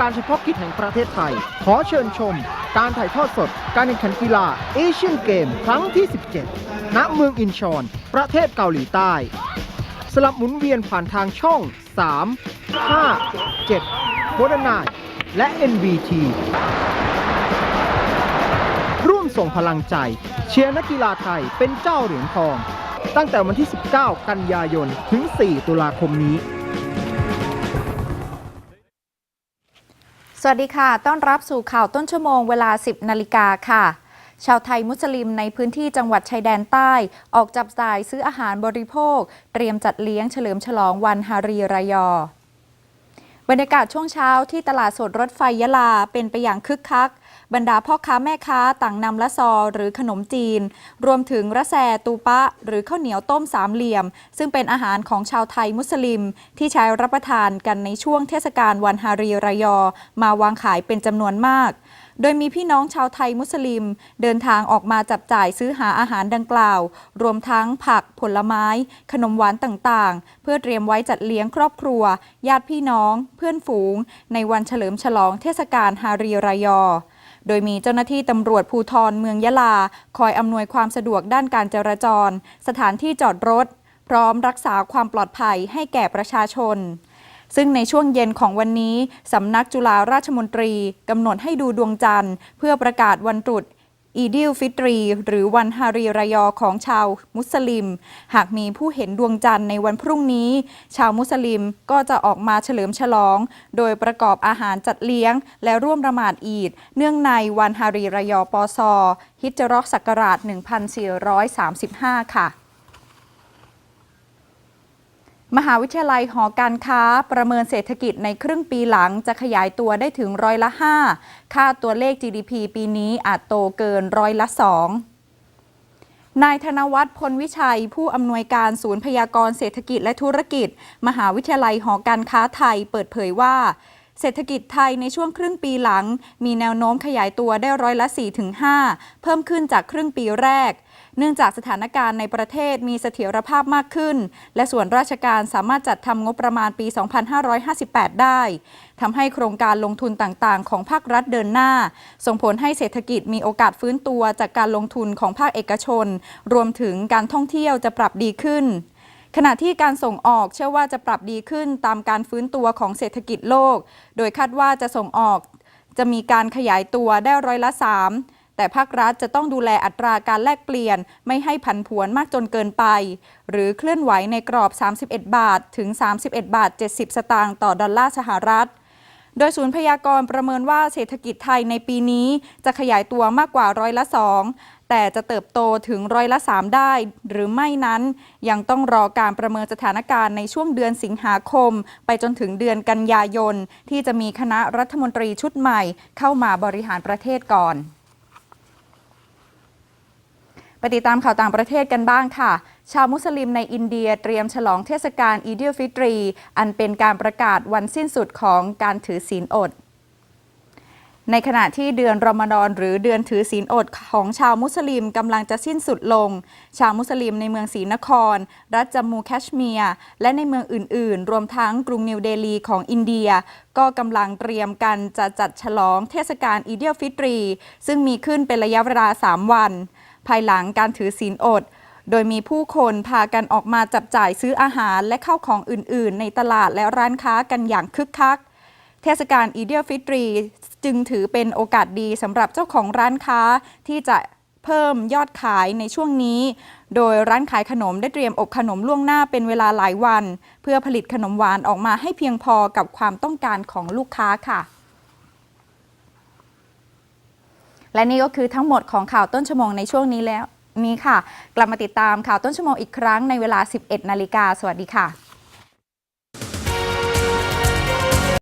การเฉพาะกิจแห่งประเทศไทย ขอเชิญชม การถ่ายทอดสด การแข่งขันกีฬาเอเชียนเกมครั้งที่ 17 ณ เมืองอินชอน ประเทศเกาหลีใต้ สลับหมุนเวียนผ่านทางช่อง 3 5 7โบดนายและ NBT ร่วมส่งพลังใจ เชียร์นักกีฬาไทยเป็นเจ้าเหรียญทอง ตั้งแต่วันที่ 19 กันยายน ถึง 4 ตุลาคมนี้ สวัสดีค่ะ ต้อนรับสู่ข่าวต้นชั่วโมงเวลา 10 นาฬิกาค่ะ ชาวไทยมุสลิมในพื้นที่จังหวัดชายแดนใต้ ออกจับจ่ายซื้ออาหารบริโภค เตรียมจัดเลี้ยงเฉลิมฉลองวันฮารีรายอ บรรยากาศช่วงเช้าที่ตลาดสดรถไฟยะลาเป็นไปอย่างคึกคัก บรรดาพ่อค้าแม่ค้าต่างนำละซอหรือขนมจีน รวมถึงระแซตูปะ หรือข้าวเหนียวต้มสามเหลี่ยม ซึ่งเป็นอาหารของชาวไทยมุสลิม ที่ใช้รับประทานกันในช่วงเทศกาลวันฮารีรายอ มาวางขายเป็นจำนวนมากโดยมีพี่น้องชาวไทยมุสลิม เดินทางออกมาจับจ่ายซื้อหาอาหารดังกล่าว รวมทั้งผักผลไม้ ขนมหวานต่างๆ เพื่อเตรียมไว้จัดเลี้ยงครอบครัว ญาติพี่น้อง เพื่อนฝูง ในวันเฉลิมฉลองเทศกาลฮารีรายอ โดยมีเจ้าหน้าที่ตำรวจภูทรเมืองยะลา คอยอำนวยความสะดวกด้านการจราจร สถานที่จอดรถ พร้อมรักษาความปลอดภัยให้แก่ประชาชนซึ่งในช่วงเย็นของวันนี้ สำนักจุฬาราชมนตรีกำหนดให้ดูดวงจันทร์ เพื่อประกาศวันตรุษ อีดิลฟิตรี หรือวันฮารีรายอของชาวมุสลิม หากมีผู้เห็นดวงจันทร์ในวันพรุ่งนี้ ชาวมุสลิมก็จะออกมาเฉลิมฉลอง โดยประกอบอาหารจัดเลี้ยง และร่วมละหมาดอีด เนื่องในวันฮารีรายอปอซอฮิจราะห์ศักราช 1435 ค่ะ มหาวิทยาลัยหอการค้าประเมินเศรษฐกิจในครึ่งปีหลังจะขยายตัวได้ถึงร้อยละ 5 ค่าตัวเลข GDP ปีนี้อาจโตเกินร้อยละ 2นายธนวัฒน์พลวิชัย ผู้อำนวยการศูนย์พยากรณ์เศรษฐกิจและธุรกิจ มหาวิทยาลัยหอการค้าไทยเปิดเผยว่า เศรษฐกิจไทยในช่วงครึ่งปีหลัง มีแนวโน้มขยายตัวได้ร้อยละ 4-5 เพิ่มขึ้นจากครึ่งปีแรก เนื่องจากสถานการณ์ในประเทศมีเสถียรภาพมากขึ้น และส่วนราชการสามารถจัดทำงบประมาณปี 2558 ได้ทำให้โครงการลงทุนต่างๆ ของภาครัฐเดินหน้า ส่งผลให้เศรษฐกิจมีโอกาสฟื้นตัวจากการลงทุนของภาคเอกชน รวมถึงการท่องเที่ยวจะปรับดีขึ้น ขณะที่การส่งออกเชื่อว่าจะปรับดีขึ้นตามการฟื้นตัวของเศรษฐกิจโลก โดยคาดว่าจะส่งออกจะมีการขยายตัวได้ร้อยละ 3 แต่ภาครัฐจะต้องดูแลอัตราการแลกเปลี่ยน ไม่ให้ผันผวนมากจนเกินไป หรือเคลื่อนไหวในกรอบ 31 บาทถึง 31 บาท 70 สตางค์ต่อดอลลาร์สหรัฐโดยศูนย์พยากรณ์ประเมินว่าเศรษฐกิจไทยในปีนี้จะขยายตัวมากกว่าร้อยละ2 แต่จะเติบโตถึงร้อยละ 3 ได้หรือไม่นั้น ยังต้องรอการประเมินสถานการณ์ในช่วงเดือนสิงหาคม ไปจนถึงเดือนกันยายน ที่จะมีคณะรัฐมนตรีชุดใหม่ เข้ามาบริหารประเทศก่อนไปติดตามข่าวต่างประเทศกันบ้างค่ะ ชาวมุสลิมในอินเดียเตรียมฉลองเทศกาลอีดิลฟิตรี อันเป็นการประกาศวันสิ้นสุดของการถือศีลอด ในขณะที่เดือนรอมฎอนหรือเดือนถือศีลอดของชาวมุสลิมกำลังจะสิ้นสุดลง ชาวมุสลิมในเมืองศรีนคร รัฐจัมมูแคชเมียร์และในเมืองอื่น ๆ รวมทั้งกรุงนิวเดลีของอินเดีย ก็กำลังเตรียมกันจะจัดฉลองเทศกาลอีเดียลฟิตรี ซึ่งมีขึ้นเป็นระยะเวลา 3 วัน ภายหลังการถือศีลอดโดยมีผู้คนพากันออกมาจับจ่ายซื้ออาหารและเข้าของอื่น ๆ ในตลาดและร้านค้ากันอย่างคึกคัก เทศกาลอีเดียฟิตรี จึงถือเป็นโอกาสดีสำหรับเจ้าของร้านค้าที่จะเพิ่มยอดขายในช่วงนี้ โดยร้านขายขนมได้เตรียมอบขนมล่วงหน้าเป็นเวลาหลายวัน เพื่อผลิตขนมหวานออกมาให้เพียงพอกับความต้องการของลูกค้าค่ะ และนี่ก็คือทั้งหมดของข่าวต้นชั่วโมงในช่วงนี้แล้วนี้ค่ะ กลับมาติดตามข่าวต้นชั่วโมงอีกครั้งในเวลา 11 นาฬิกาสวัสดีค่ะ